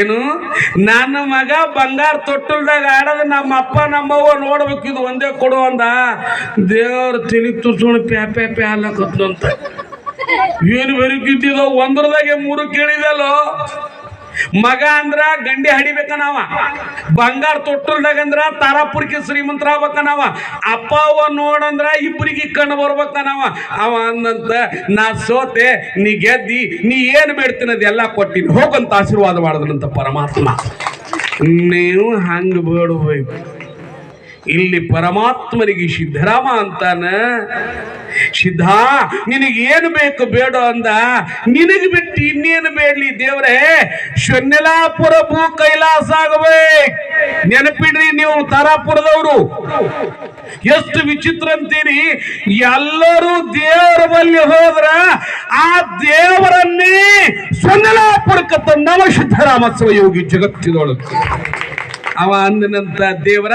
ಏನು? ನನ್ನ ಮಗ ಬಂಗಾರ ತೊಟ್ಟಲ್ದಾಗ ಆಡದ ನಮ್ಮ ಅಪ್ಪ ನಮ್ಮವ್ವ ನೋಡ್ಬೇಕು, ಇದು ಒಂದೇ ಕೊಡು ಅಂದ. ದೇವ್ರ ತಿಳಿ ಸುಣ ಪ್ಯಾ ಪ್ಯಾ ಪ್ಯಾ ಅಲ್ಲಕತ್ತಂತ ಏನು ಬೆರಕಿದ್ದಿದೋ ಒಂದ್ರದಾಗೆ ಮೂರು ಕೇಳಿದಲ್ಲೋ ಮಗ ಅಂದ್ರ ಗಂಡಿ ಹಡಿಬೇಕ ನಾವ. ಬಂಗಾರ ತೊಟ್ಟಲ್ದಾಗಂದ್ರ ತಾರಾಪುರ್ಕಿ ಶ್ರೀಮಂತರ ಆಗ್ಬೇಕ ನಾವ. ಅಪ್ಪ ಅವ ನೋಡಂದ್ರ ಇಬ್ಬರಿಗೆ ಕಣ್ಣು ಬರ್ಬೇಕ ನಾವ. ಅವ ಅಂದಂತ, ನಾ ಸೋತೆ, ನೀ ಗೆದ್ದಿ, ನೀ ಏನು ಬೇಡ್ತೀನಿ ಅದೆಲ್ಲ ಕೊಟ್ಟಿನಿ. ಹೋಗಂತ ಆಶೀರ್ವಾದ ಮಾಡಿದ್ರಂತ ಪರಮಾತ್ಮ. ನೀವು ಹಂಗ ಬೇಡಬೇಕು ಇಲ್ಲಿ ಪರಮಾತ್ಮನಿಗೆ ಸಿದ್ಧರಾಮ ಅಂತಾನ? ಸಿದ್ಧ ನಿನಗೆ ಏನು ಬೇಕು ಬೇಡ ಅಂದ. ನಿನಗೆ ಬಿಟ್ಟು ಇನ್ನೇನು ಬೇಡಲಿ ದೇವರೇ? ಶೊನ್ನೆಲಾಪುರ ಭೂ ಕೈಲಾಸ ಆಗಬೇಕು. ನೆನಪಿಡ್ರಿ ನೀವು ತಾರಾಪುರದವರು. ಎಷ್ಟು ವಿಚಿತ್ರ ಅಂತೀರಿ ಎಲ್ಲರೂ ದೇವರ ಬಲ್ಲಿ ಹೋದ್ರ ಆ ದೇವರನ್ನೇ ಸೊನ್ನೆಲಾಪುರಕ್ಕೆ ತಂದವ ಸಿದ್ಧರಾಮ ಸ್ವಯೋಗಿ ಜಗತ್ತಿನೊಳಗೆ. ಅವ ಅಂದನಂತ ದೇವರ,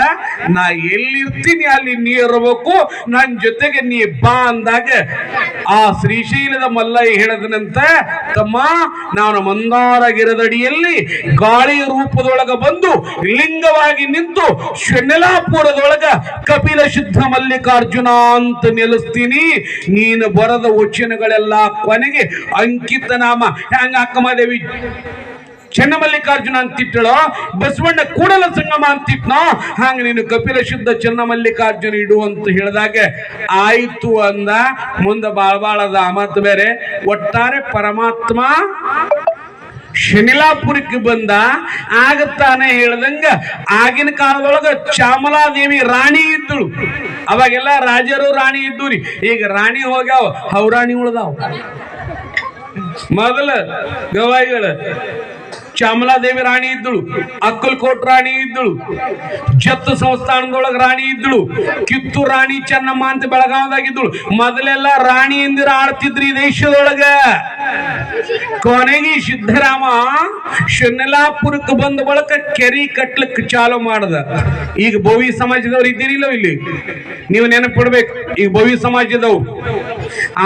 ನಾ ಎಲ್ಲಿರ್ತೀನಿ ಅಲ್ಲಿ ನೀ ಇರಬೇಕು. ನನ್ನ ಜೊತೆಗೆ ನೀ ಬಾ ಅಂದಾಗ ಆ ಶ್ರೀಶೈಲದ ಮಲ್ಲಯ್ಯ ಹೇಳದನಂತ, ತಮ್ಮ, ನಾನು ಮಂದಾರ ಗಿರದಡಿಯಲ್ಲಿ ಗಾಳಿ ರೂಪದೊಳಗ ಬಂದು ಲಿಂಗವಾಗಿ ನಿಂತು ಶನೆಲಾಪುರದೊಳಗ ಕಪಿಲ ಶುದ್ಧ ಮಲ್ಲಿಕಾರ್ಜುನ ಅಂತ ನೆಲೆಸ್ತೀನಿ. ನೀನು ಬರದ ವಚನಗಳೆಲ್ಲ ಕೊನೆಗೆ ಅಂಕಿತ ನಾಮ ಹೆಂಗ ಅಕ್ಕಮದೇವಿ ಚೆನ್ನಮಲ್ಲಿಕಾರ್ಜುನ ಅಂತಿಟ್ಟಳೋ? ಬಸವಣ್ಣ ಕೂಡಲ ಸಂಗಮ ಅಂತಿಟ್ನೋ? ಹಾಂಗ ನೀನು ಕಪಿಲ ಶುದ್ಧ ಚನ್ನಮಲ್ಲಿಕಾರ್ಜುನ ಇಡು ಅಂತ ಹೇಳಿದಾಗ ಆಯ್ತು ಅಂದ. ಮುಂದೆ ಬಾಳ ಬಾಳದ ಮಾತು ಬೇರೆ. ಒಟ್ಟಾರೆ ಪರಮಾತ್ಮ ಶನಿಲಾಪುರಕ್ಕೆ ಬಂದ. ಆಗತ್ತಾನೆ ತಾನೇ ಹೇಳ್ದಂಗ ಆಗಿನ ಕಾಲದೊಳಗ ಚಾಮಲಾದೇವಿ ರಾಣಿ ಇದ್ದಳು. ಅವಾಗೆಲ್ಲ ರಾಜರು ರಾಣಿ ಇದ್ದು ಈಗ ರಾಣಿ ಹೋಗ್ಯಾವ ಹೌರಾಣಿ ಉಳ್ದಾವ ಮೊದಲ ಗವಾಯಿಗಳು. ಚಾಮಲಾದೇವಿ ರಾಣಿ ಇದ್ದಳು, ಅಕ್ಕಲ್ಕೋಟ್ ರಾಣಿ ಇದ್ದಳು, ಜತ್ತು ಸಂಸ್ಥಾನದೊಳಗ ರಾಣಿ ಇದ್ದಳು ಕಿತ್ತು ರಾಣಿ ಚೆನ್ನಮ್ಮ ಅಂತ ಬೆಳಗಾವದಾಗಿದ್ದಳು. ಮೊದಲೆಲ್ಲ ರಾಣಿ ಎಂದಿರ ಆಡ್ತಿದ್ರಿ ದೇಶದೊಳಗ. ಕೊನೆಗೆ ಸಿದ್ದರಾಮ ಶನಿಲಾಪುರಕ್ಕೆ ಬಂದ ಬಳಕ ಕೆರಿ ಕಟ್ಲಕ್ಕೆ ಚಾಲು ಮಾಡದ. ಈಗ ಬೋವಿ ಸಮಾಜದವ್ರು ಇದ್ದೀರಿಲ್ಲ ಇಲ್ಲಿ. ನೀವು ನೆನಪಿಡ್ಬೇಕು, ಈಗ ಬೋವಿ ಸಮಾಜದವ್ರು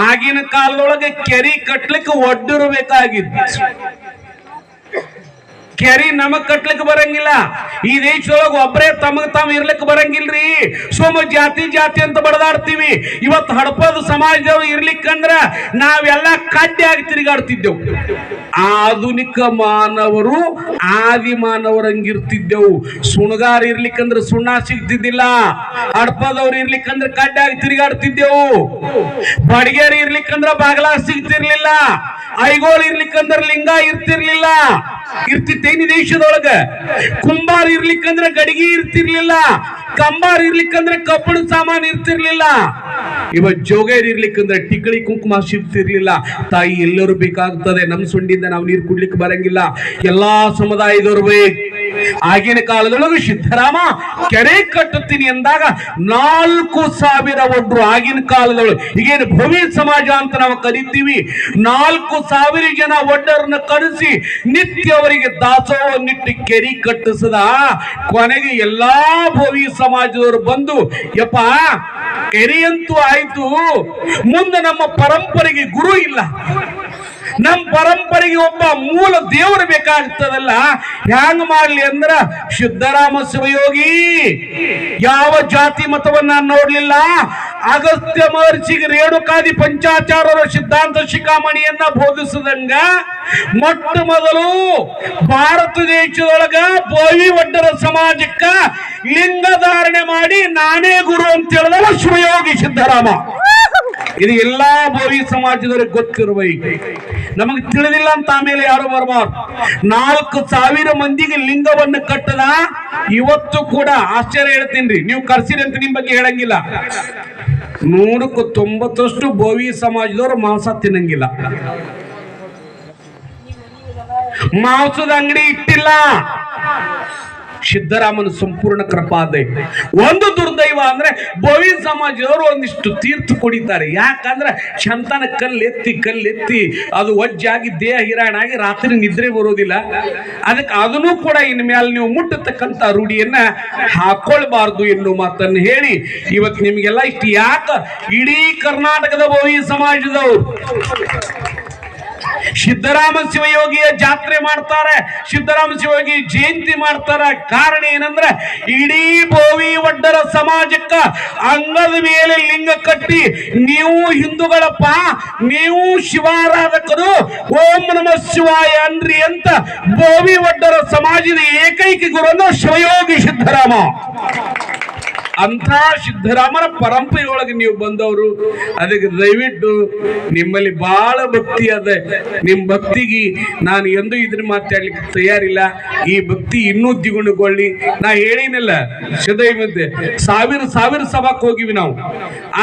ಆಗಿನ ಕಾಲದೊಳಗೆ ಕೆರಿ ಕಟ್ಲಿಕ್ಕೆ ಒಡ್ಡಿರ್ಬೇಕಾಗಿತ್ತು. ಕೆರಿ ನಮಗ್ ಕಟ್ಲಿಕ್ಕೆ ಬರಂಗಿಲ್ಲ. ಈ ದೇಶದೊಳಗ ಒಬ್ಬರೇ ತಮಗ್ ತಮ್ ಇರ್ಲಿಕ್ ಬರಂಗಿಲ್ರಿ. ಸೋಮ ಜಾತಿ ಜಾತಿ ಅಂತ ಬಡದಾಡ್ತೀವಿ. ಇವತ್ತು ಹಡಪದ ಸಮಾಜದವ್ರು ಇರ್ಲಿಕ್ಕಂದ್ರ ನಾವೆಲ್ಲ ಕಡ್ಡಿ ಆಗಿ ತಿರುಗಾಡ್ತಿದ್ದೆವು. ಆಧುನಿಕ ಮಾನವರು ಆದಿ ಮಾನವರಂಗಿರ್ತಿದ್ದೆವು ಸುಣಗಾರ ಇರ್ಲಿಕ್ಕಂದ್ರ ಸುಣ್ಣ ಸಿಗ್ತಿದ್ದಿಲ್ಲ. ಹಡಪದವ್ರು ಇರ್ಲಿಕ್ಕಂದ್ರ ಕಡ್ಡಿಯಾಗಿ ತಿರುಗಾಡ್ತಿದ್ದೆವು. ಬಡಿಗೇರಿ ಇರ್ಲಿಕ್ಕಂದ್ರ ಬಾಗಲ ಸಿಗ್ತಿರ್ಲಿಲ್ಲ. ಐಗೋಳ್ ಇರ್ಲಿಕ್ಕಂದ್ರ ಲಿಂಗ ಇರ್ತಿರ್ಲಿಲ್ಲ. ಇರ್ತಿತ್ತೇನಿ ದೇಶದೊಳಗ? ಕುಂಬಾರ್ ಇರ್ಲಿಕ್ಕಂದ್ರ ಗಡಿಗೆ ಇರ್ತಿರ್ಲಿಲ್ಲ, ಕಂಬಾರ್ ಇರ್ಲಿಕ್ಕಂದ್ರ ಕಬ್ಬಣ ಸಾಮಾನು ಇರ್ತಿರ್ಲಿಲ್ಲ. ಇವ ಜೋಗೇರ್ ಇರ್ಲಿಕ್ಕಂದ್ರೆ ಟಿಕ್ಕಳಿ ಕುಂಕುಮ ಸಿಗ್ತಿರ್ಲಿಲ್ಲ. ತಾಯಿ ಎಲ್ಲರೂ ಬೇಕಾಗ್ತದೆ, ನಮ್ ಸುಂಡಿಂದ ನಾವು ನೀರು ಕುಡ್ಲಿಕ್ಕೆ ಬರಂಗಿಲ್ಲ. ಎಲ್ಲಾ ಸಮುದಾಯದವ್ರು ಬೇಕು ಆಗಿನ ಕಾಲದೊಳಗೆ ಸಿದ್ದರಾಮ ಕೆರೆ ಕಟ್ಟುತ್ತೀನಿ ಎಂದಾಗ ನಾಲ್ಕು ಸಾವಿರ ಒಡ್ರು ಆಗಿನ ಕಾಲದೊಳಗೆ ಈಗೇನು ಭವಿ ಸಮಾಜ ಅಂತ ನಾವು ಕರಿತೀವಿ. ನಾಲ್ಕು ಸಾವಿರ ಜನ ಒಡ್ಡರನ್ನ ಕರೆಸಿ ನಿತ್ಯ ಅವರಿಗೆ ದಾಸೋಹನ್ನಿಟ್ಟು ಕೆರೆ ಕಟ್ಟಿಸದ. ಕೊನೆಗೆ ಎಲ್ಲಾ ಭವಿ ಸಮಾಜದವರು ಬಂದು, ಯಪ್ಪ, ಕೆರೆಯಂತೂ ಆಯ್ತು. ಮುಂದೆ ನಮ್ಮ ಪರಂಪರೆಗೆ ಗುರು ಇಲ್ಲ. ನಮ್ಮ ಪರಂಪರೆಗೆ ಒಬ್ಬ ಮೂಲ ದೇವರು ಬೇಕಾಗ್ತದಲ್ಲ ಹ್ಯಾಂಗ ಮಾಡ್ಲಿ ಅಂದ್ರ ಸಿದ್ದರಾಮ ಶಿವಯೋಗಿ. ಯಾವ ಜಾತಿ ಮತವನ್ನ ನೋಡ್ಲಿಲ್ಲ. ಅಗಸ್ತ್ಯ ಮಹರ್ಷಿಗೆ ರೇಣುಕಾದಿ ಪಂಚಾಚಾರರ ಸಿದ್ಧಾಂತ ಶಿಖಾಮಣಿಯನ್ನ ಬೋಧಿಸಿದಂಗ, ಮೊಟ್ಟ ಮೊದಲು ಭಾರತ ದೇಶದೊಳಗ ಬೋವಿ ಒಡ್ಡರ ಸಮಾಜಕ್ಕ ಲಿಂಗ ಧಾರಣೆ ಮಾಡಿ ನಾನೇ ಗುರು ಅಂತ ಹೇಳಿದವ ಶಿವಯೋಗಿ ಸಿದ್ದರಾಮ ಇದು ಎಲ್ಲಾ ಬೋವಿ ಸಮಾಜದವರಿಗೆ ಗೊತ್ತಿರುವ ನಮಗೆ ತಿಳಿದಿಲ್ಲ ಅಂತ ಆಮೇಲೆ ಯಾರು ಬರಬಾರ್ದು ನಾಲ್ಕು ಸಾವಿರ ಮಂದಿಗೆ ಲಿಂಗವನ್ನು ಕಟ್ಟದ ಇವತ್ತು ಕೂಡ ಆಶ್ಚರ್ಯ ಹೇಳ್ತೀನಿ ನೀವು ಕರ್ಸಿರಿ ಅಂತ ನಿಮ್ ಬಗ್ಗೆ ಹೇಳಂಗಿಲ್ಲ. ನೂರಕ್ಕೂ ತೊಂಬತ್ತಷ್ಟು ಬೋವಿ ಸಮಾಜದವರು ಮಾಂಸ ತಿನ್ನಂಗಿಲ್ಲ. ಮಾಂಸದ ಅಂಗಡಿ ಇಟ್ಟಿಲ್ಲ. ಸಿದ್ದರಾಮನ ಸಂಪೂರ್ಣ ಕೃಪಾದೆ ಒಂದು ದುರ್ದೈವ ಅಂದ್ರೆ ಬೋವಿ ಸಮಾಜದವರು ಒಂದಿಷ್ಟು ತೀರ್ಥ ಕುಡಿತಾರೆ ಯಾಕಂದ್ರೆ ಚಂತನ ಕಲ್ಲೆತ್ತಿ ಕಲ್ಲೆತ್ತಿ ಅದು ಒಜ್ಜಾಗಿ ದೇಹ ಹಿರಾಣಾಗಿ ರಾತ್ರಿ ನಿದ್ರೆ ಬರೋದಿಲ್ಲ. ಅದಕ್ಕೆ ಅದನ್ನು ಕೂಡ ಇನ್ಮೇಲೆ ನೀವು ಮುಟ್ಟತಕ್ಕಂಥ ರೂಢಿಯನ್ನ ಹಾಕೊಳ್ಬಾರ್ದು ಎನ್ನುವ ಮಾತನ್ನು ಹೇಳಿ ಇವತ್ತು ನಿಮಗೆಲ್ಲ ಇಷ್ಟು ಯಾಕ ಇಡೀ ಕರ್ನಾಟಕದ ಬೋವಿ ಸಮಾಜದವರು ಸಿದ್ದರಾಮ ಶಿವಯೋಗಿಯ ಜಾತ್ರೆ ಮಾಡ್ತಾರೆ. ಸಿದ್ದರಾಮ ಶಿವಯೋಗಿ ಜಯಂತಿ ಮಾಡ್ತಾರೆ. ಕಾರಣ ಏನಂದ್ರೆ ಇಡೀ ಬೋವಿ ಒಡ್ಡರ ಸಮಾಜಕ್ಕ ಅಂಗದ ಮೇಲೆ ಲಿಂಗ ಕಟ್ಟಿ ನೀವು ಹಿಂದೂಗಳಪ್ಪ, ನೀವು ಶಿವಾರಾಧಕರು, ಓಂ ನಮ ಶಿವಾಯ ಅನ್ರಿ ಅಂತ ಬೋವಿ ಒಡ್ಡರ ಸಮಾಜದ ಏಕೈಕ ಗುರುವನ್ನು ಶಿವಯೋಗಿ ಸಿದ್ದರಾಮ. ಅಂಥ ಸಿದ್ಧರಾಮನ ಪರಂಪರೆಯೊಳಗೆ ನೀವು ಬಂದವರು, ಅದಕ್ಕೆ ದಯವಿಟ್ಟು ನಿಮ್ಮಲ್ಲಿ ಬಹಳ ಭಕ್ತಿ ಅದ. ನಿಮ್ಮ ಭಕ್ತಿಗೆ ನಾನು ಎಂದೂ ಇದ್ರ ಮಾತಾಡ್ಲಿಕ್ಕೆ ತಯಾರಿಲ್ಲ. ಈ ಭಕ್ತಿ ಇನ್ನೂ ದ್ವಿಗುಣಗೊಳ್ಳಿ. ನಾ ಹೇಳಿನಲ್ಲ ಸದೈವಂತೆ ಸಾವಿರ ಸಾವಿರ ಸಭಾಕ್ ಹೋಗಿವಿ ನಾವು.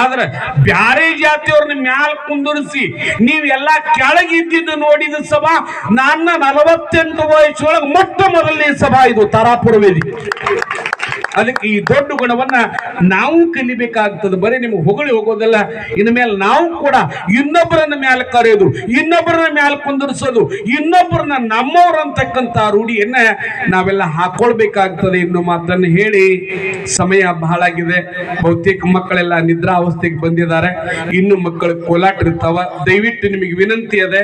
ಆದ್ರೆ ಬ್ಯಾರೆ ಜಾತಿಯವ್ರನ್ನ ಮ್ಯಾಲ ಕುಂದರಿಸಿ ನೀವೆಲ್ಲ ಕೆಳಗಿದ್ದಿದ್ದು ನೋಡಿದ ಸಭಾ, ನನ್ನ ನಲವತ್ತೆಂಟು ವಯಸ್ಸೊಳಗೆ ಮೊಟ್ಟ ಮೊದಲನೇ ಸಭಾ ಇದು ತಾರಾಪುರ ವೇದಿಕೆ ಅದಕ್ಕೆ ಈ ದೊಡ್ಡ ಗುಣವನ್ನ ನಾವು ಕಲಿಬೇಕಾಗ್ತದೆ. ಬರೀ ನಿಮ್ಗೆ ಹೊಗಳಿ ಹೋಗೋದಲ್ಲ. ಇನ್ನು ಮೇಲೆ ನಾವು ಕೂಡ ಇನ್ನೊಬ್ಬರನ್ನ ಮ್ಯಾಲ ಕರೆಯೋದು ಇನ್ನೊಬ್ಬರನ್ನ ಮ್ಯಾಲ ಕುಂದಿರಿಸೋದು, ಇನ್ನೊಬ್ಬರನ್ನ ನಮ್ಮವ್ರು ಅಂತಕ್ಕಂಥ ರೂಢಿಯನ್ನ ನಾವೆಲ್ಲ ಹಾಕೊಳ್ಬೇಕಾಗ್ತದೆ ಇನ್ನು ಮಾತನ್ನ ಹೇಳಿ ಸಮಯ ಬಹಳ ಆಗಿದೆ. ಬಹುತೇಕ ಮಕ್ಕಳೆಲ್ಲ ನಿದ್ರಾವಸ್ಥೆಗೆ ಬಂದಿದ್ದಾರೆ. ಇನ್ನು ಮಕ್ಕಳು ಕೋಲಾಟ ಇರ್ತಾವ ದಯವಿಟ್ಟು ನಿಮಗೆ ವಿನಂತಿ ಅದೆ,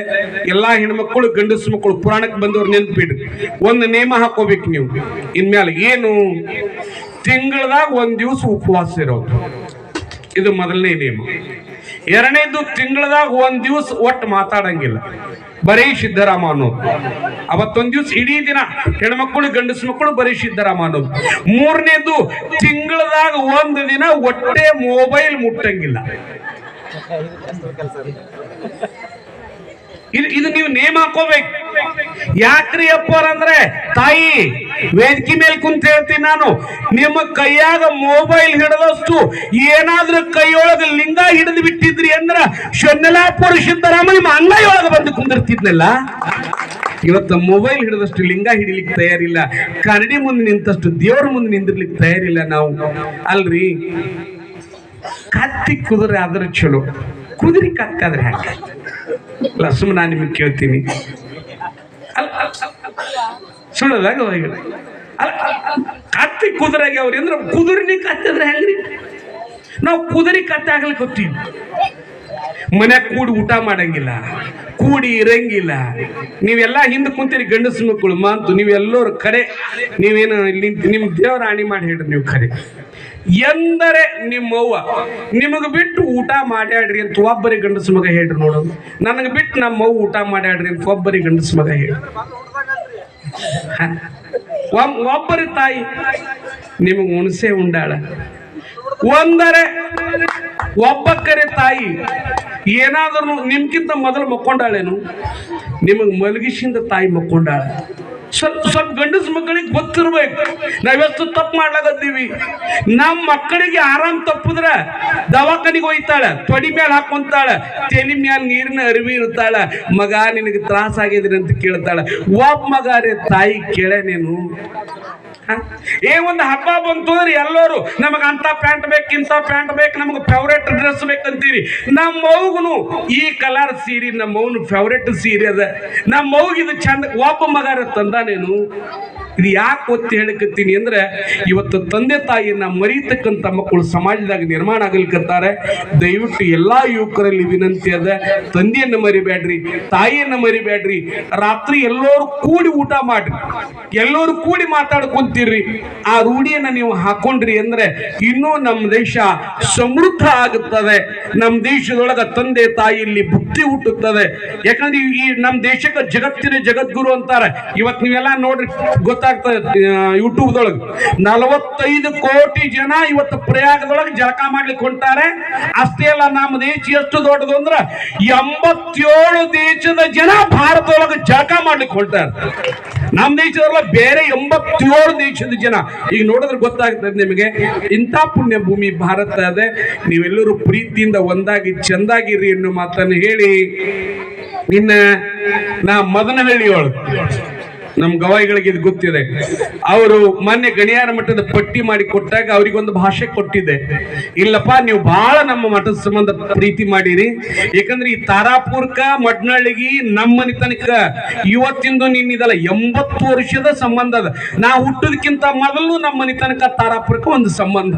ಎಲ್ಲಾ ಹೆಣ್ಮಕ್ಳು, ಗಂಡಸು ಮಕ್ಕಳು ಪುರಾಣಕ್ಕೆ ಬಂದವ್ರು ನೆನ್ಪಿಡ್ರಿ. ಒಂದು ನೇಮ ಹಾಕೋಬೇಕು ನೀವು. ಇನ್ಮೇಲೆ ಏನು? ತಿಂಗಳದಾಗ ಒಂದ್ ದಿವಸ ಉಪವಾಸ ಇರೋದು. ಇದು ಮೊದಲನೇ ನಿಯಮ. ಎರಡನೇದು ತಿಂಗಳದಾಗ ಒಂದ್ ದಿವಸ ಒಟ್ಟು ಮಾತಾಡಂಗಿಲ್ಲ. ಬರೀ ಸಿದ್ದರಾಮ ಅನ್ನೋದು ಅವತ್ತೊಂದ್ ದಿವಸ ಇಡೀ ದಿನ ಹೆಣ್ಮಕ್ಳು, ಗಂಡಸು ಮಕ್ಕಳು ಬರೀ ಸಿದ್ದರಾಮ ಅನ್ನೋದು ಮೂರನೇದು ತಿಂಗಳದಾಗ ಒಂದು ದಿನ ಒಟ್ಟೆ ಮೊಬೈಲ್ ಮುಟ್ಟಂಗಿಲ್ಲ. ಇದು ಇದು ನೀವು ನೇಮ್ ಹಾಕೋಬೇಕು. ಯಾಕ್ರಿ ಅಪ್ಪರ್ ಅಂದ್ರೆ, ತಾಯಿ, ವೇದಿಕೆ ಮೇಲೆ ಕುಂತ ಹೇಳ್ತೀನಿ ನಾನು. ನಿಮ್ಮ ಕೈಯಾಗ ಮೊಬೈಲ್ ಹಿಡಿದಷ್ಟು ಏನಾದ್ರೂ ಕೈಯೊಳಗ ಲಿಂಗ ಹಿಡಿದು ಬಿಟ್ಟಿದ್ರಿ ಅಂದ್ರ ಶನ್ನಲಾ ಸಿದ್ದರಾಮ ನಿಮ್ಮ ಅಂಗೈಯೊಳಗ ಬಂದು ಕುಂದಿರ್ತಿದ್ನಲ್ಲ? ಇವತ್ತು ಮೊಬೈಲ್ ಹಿಡಿದಷ್ಟು ಲಿಂಗ ಹಿಡಿಲಿಕ್ಕೆ ತಯಾರಿಲ್ಲ. ಕರಡಿ ಮುಂದೆ ನಿಂತಷ್ಟು ದೇವರ ಮುಂದೆ ನಿಂದಿರ್ಲಿಕ್ಕೆ ತಯಾರಿಲ್ಲ ನಾವು. ಅಲ್ರಿ? ಕತ್ತಿ ಕುದುರೆ ಆದ್ರೆ ಚಲೋ. ಕುದುರೆ ಕತ್ತಾದ್ರೆ ಹ್ಯಾಂಗ? ಲಸ್ಮ ನಾನು ನಿಮಗೆ ಕೇಳ್ತೀನಿ. ಸುಳ್ಳದಾಗ ಅಲ್ಲ, ಕತ್ತಿ ಕುದುರೆಗೆ ಅವ್ರಿ ಅಂದ್ರೆ ಕುದುರೆನಿ ಕತ್ತಿದ್ರೆ ಹೆಂಗ್ರಿ? ನಾವು ಕುದುರೆ ಕತ್ತೆ ಆಗ್ಲಿಕ್ಕೆ ಹೋಗ್ತೀವಿ. ಮನ್ಯಾಗ ಕೂಡಿ ಊಟ ಮಾಡಂಗಿಲ್ಲ, ಕೂಡಿ ಇರಂಗಿಲ್ಲ. ನೀವೆಲ್ಲ ಹಿಂದೆ ಕುಂತೀರಿ ಗಂಡಸು ಮಕ್ಕಳು, ಮಾತು ನೀವೆಲ್ಲರೂ ಕರೆ. ನೀವೇನು ನಿಮ್ ದೇವರ ಆಣಿ ಮಾಡಿ ಹೇಳ್ರಿ ನೀವು ಕರೆ. ಎಂದರೆ ನಿಮ್ಮವ್ವ. ನಿಮಗೆ ಬಿಟ್ಟು ಊಟ ಮಾಡ್ಯಾಡ್ರಿ ಅಂತ ಒಬ್ಬರಿ ಗಂಡಸ ಮಗ ಹೇಳ್ರಿ ನೋಡೋದು ನನಗೆ ಬಿಟ್ಟು ನಮ್ಮವ್ವ ಊಟ ಮಾಡ್ಯಾಡ್ರಿ ಅಂತ ಒಬ್ಬರಿ ಗಂಡಸ ಮಗ ಹೇಳಿ ಒಬ್- ಒಬ್ಬರಿ ತಾಯಿ ನಿಮಗೆ ಹುಣಸೆ ಉಂಡಾಳ. ಒಂದರೆ ಒಬ್ಬಕ್ಕರೆ ತಾಯಿ ಏನಾದರೂ ನಿಮ್ಗಿಂತ ಮೊದಲು ಮಕ್ಕೊಂಡಾಳೇನು? ನಿಮಗೆ ಮಲಗಿಸಿಂದ ತಾಯಿ ಮಕ್ಕೊಂಡಾಳ. ಸ್ವಲ್ಪ ಸ್ವಲ್ಪ ಗಂಡಸ ಮಕ್ಕಳಿಗೆ ಗೊತ್ತಿರ್ಬೇಕು. ನಾವೆಷ್ಟು ತಪ್ಪು ಮಾಡ್ಲಾಗದ್ದೀವಿ ನಮ್ಮ ಮಕ್ಕಳಿಗೆ ಆರಾಮ್ ತಪ್ಪಿದ್ರೆ ದವಾಖಾನಿಗೆ ಹೋಯ್ತಾಳೆ, ತೊಡಿ ಮೇಲೆ ಹಾಕೊಂತಾಳೆ, ತೆಲಿ ಮ್ಯಾಲ ನೀರಿನ ಅರಿವಿ ಇರ್ತಾಳೆ ಮಗ ನಿನಗೆ ತ್ರಾಸ ಆಗಿದ್ರಿ ಅಂತ ಕೇಳ್ತಾಳೆ. ಒಬ್ಬ ಮಗ ರೇ, ತಾಯಿ ಕೇಳೇನೇನು? ಏ, ಒಂದು ಹಬ್ಬ ಬಂತು ಅಂದ್ರೆ ಎಲ್ಲರೂ, ನಮಗೆ ಅಂತ ಪ್ಯಾಂಟ್ ಬೇಕು ಇಂಥ ಪ್ಯಾಂಟ್ ಬೇಕು, ನಮಗೆ ಫೇವ್ರೇಟ್ ಡ್ರೆಸ್ ಬೇಕಂತೀರಿ. ನಮ್ಮ ಮಗುನು ಈ ಕಲರ್ ಸೀರೆ ನಮ್ಮ ಮೌನ ಫೇವ್ರೇಟ್ ಸೀರೆ ಅದ. ನಮ್ಮ ಮಗು ಇದು ಚಂದ, ಒಬ್ಬ ಮಗಾರ ತಂದಾನೇನು? ಇದು ಯಾಕೆ ಒತ್ತಿ ಹೇಳಕತ್ತೀನಿ ಅಂದ್ರೆ ಇವತ್ತು ತಂದೆ ತಾಯಿಯನ್ನ ಮರೀತಕ್ಕಂಥ ಮಕ್ಕಳು ಸಮಾಜದಾಗ ನಿರ್ಮಾಣ ಆಗಲಿಕತ್ತಾರೆ. ದಯವಿಟ್ಟು ಎಲ್ಲಾ ಯುವಕರಲ್ಲಿ ವಿನಂತಿ ಅದ, ತಂದೆಯನ್ನ ಮರಿಬೇಡ್ರಿ, ತಾಯಿಯನ್ನ ಮರಿಬೇಡ್ರಿ, ರಾತ್ರಿ ಎಲ್ಲರೂ ಕೂಡಿ ಊಟ ಮಾಡ್ರಿ. ಎಲ್ಲರೂ ಕೂಡಿ ಮಾತಾಡ್ಕೊಂತೀರ್ರಿ ಆ ರೂಢಿಯನ್ನ ನೀವು ಹಾಕೊಂಡ್ರಿ ಅಂದ್ರೆ ಇನ್ನೂ ನಮ್ಮ ದೇಶ ಸಮೃದ್ಧ ಆಗುತ್ತದೆ. ನಮ್ಮ ದೇಶದೊಳಗ ತಂದೆ ತಾಯಿಯಲ್ಲಿ ಬುದ್ಧಿ ಹುಟ್ಟುತ್ತದೆ. ಯಾಕಂದ್ರೆ ಈ- ನಮ್ಮ ದೇಶಕ್ಕೆ ಜಗತ್ತಿನ ಜಗದ್ಗುರು ಅಂತಾರೆ. ಇವತ್ತು ನೀವೆಲ್ಲ ನೋಡ್ರಿ ಗೊತ್ತಾಗ್ತದೆ ಯೂಟ್ಯೂಬ್ದೊಳಗೆ. ನಲವತ್ತೈದು ಕೋಟಿ ಜನ ಇವತ್ತು ಪ್ರಯಾಗದೊಳಗೆ ಜಳಕ ಮಾಡ್ಲಿಕ್ಕೆ ಹೊಂಟಾರೆ. ಅಷ್ಟೇ ಅಲ್ಲ ನಮ್ಮ ದೇಶ ಎಷ್ಟು ದೊಡ್ಡದು ಅಂದ್ರೆ ಎಂಬತ್ತೇಳು ದೇಶದ ಜನ ಭಾರತದೊಳಗೆ ಜಳಕ ಮಾಡ್ಲಿಕ್ಕೆ ಹೊಂಟಾರೆ. ನಮ್ಮ ದೇಶದಲ್ಲ ಬೇರೆ ಎಂಬತ್ತೇಳು ದೇಶದ ಜನ. ಈಗ ನೋಡಿದ್ರೆ ಗೊತ್ತಾಗ್ತದೆ ನಿಮಗೆ, ಇಂಥ ಪುಣ್ಯ ಭೂಮಿ ಭಾರತ ಅದೇ. ನೀವೆಲ್ಲರೂ ಪ್ರೀತಿಯಿಂದ ಒಂದಾಗಿ, ಚಂದಾಗಿರಿ ಎನ್ನುವ ಮಾತನ್ನು ಹೇಳಿ, ನಿನ್ನ ನಾ ಮದನಹಳ್ಳಿಯೊಳಗೆ ನಮ್ ಗವಾಯಿಗಳಿಗೆ ಇದು ಗೊತ್ತಿದೆ. ಅವರು ಮೊನ್ನೆ ಗಣಿಯಾರ ಮಠದ ಪಟ್ಟಿ ಮಾಡಿ ಕೊಟ್ಟಾಗ ಅವರಿಗೊಂದು ಭಾಷೆ ಕೊಟ್ಟಿದೆ. ಇಲ್ಲಪ್ಪ, ನೀವು ಬಹಳ ನಮ್ಮ ಮಠದ ಸಂಬಂಧ ಪ್ರೀತಿ ಮಾಡಿರಿ. ಯಾಕಂದ್ರೆ ಈ ತಾರಾಪುರ್ಕ ಮಡ್ನಳ್ಳಿಗಿ ನಮ್ಮ ತನಕ ಇವತ್ತಿಂದು ನಿನ್ನಿದಲ್ಲ ಎಂಬತ್ತು ವರ್ಷದ ಸಂಬಂಧ ಅದ. ನಾ ಹುಟ್ಟುದಕ್ಕಿಂತ ಮೊದಲು ನಮ್ಮ ಮನೆ ತನಕ ತಾರಾಪುರಕ್ಕೆ ಒಂದು ಸಂಬಂಧ.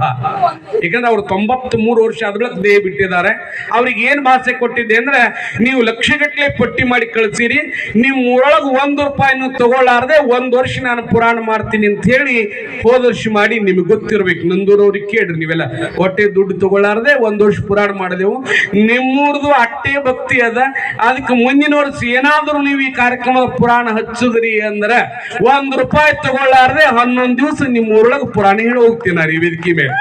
ಯಾಕಂದ್ರೆ ಅವ್ರು ತೊಂಬತ್ ಮೂರು ವರ್ಷ ಆದ ದೇಹ ಬಿಟ್ಟಿದ್ದಾರೆ. ಅವ್ರಿಗೆ ಏನ್ ಭಾಷೆ ಕೊಟ್ಟಿದ್ದೆ ಅಂದ್ರೆ, ನೀವು ಲಕ್ಷಗಟ್ಟಲೆ ಪಟ್ಟಿ ಮಾಡಿ ಕಳಿಸಿರಿ. ನಿಮ್ ಊರೊಳಗೆ ಒಂದು ರೂಪಾಯಿನೂ ತಗೊಳ್ಳಾರ್ದೆ ಒಂದ್ ವರ್ಷ ನಾನು ಪುರಾಣ ಮಾಡ್ತೀನಿ ಅಂತ ಹೇಳಿ ಹೋದ ವರ್ಷ ಮಾಡಿ ನಿಮ್ಗೆ ಗೊತ್ತಿರ್ಬೇಕು. ನಂದೂರವ್ರಿಗೆ ಕೇಳ್ರಿ ನೀವೆಲ್ಲ. ಹೊಟ್ಟೆ ದುಡ್ಡು ತಗೊಳ್ಳಾರ್ದೆ ಒಂದ್ ವರ್ಷ ಪುರಾಣ ಮಾಡಿದೆವು. ನಿಮ್ಮೂರ್ದು ಅಟ್ಟೆ ಭಕ್ತಿ ಅದ. ಅದಕ್ಕೆ ಮುಂದಿನ ವರ್ಷ ಏನಾದರೂ ನೀವು ಈ ಕಾರ್ಯಕ್ರಮದ ಪುರಾಣ ಹಚ್ಚಿದ್ರಿ ಅಂದ್ರೆ ಒಂದ್ ರೂಪಾಯಿ ತಗೊಳ್ಳಾರದೆ ಹನ್ನೊಂದು ದಿವಸ ನಿಮ್ಮ ಊರೊಳಗೆ ಪುರಾಣ ಹೇಳಿ ಹೋಗ್ತೀನಿ ರೀ ವೇದಿಕೆ ಮೇಲೆ.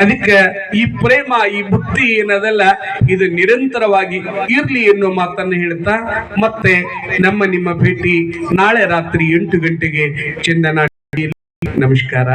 ಅದಕ್ಕೆ ಈ ಪ್ರೇಮ, ಈ ಬುದ್ಧಿ ಏನದಲ್ಲ ಇದು ನಿರಂತರವಾಗಿ ಇರ್ಲಿ ಎನ್ನುವ ಮಾತನ್ನು ಹೇಳ್ತಾ ಮತ್ತೆ ನಮ್ಮ ನಿಮ್ಮ ಭೇಟಿ ನಾಳೆ ರಾತ್ರಿ ಎಂಟು ಗಂಟೆಗೆ ಚಂದನ ನಮಸ್ಕಾರ.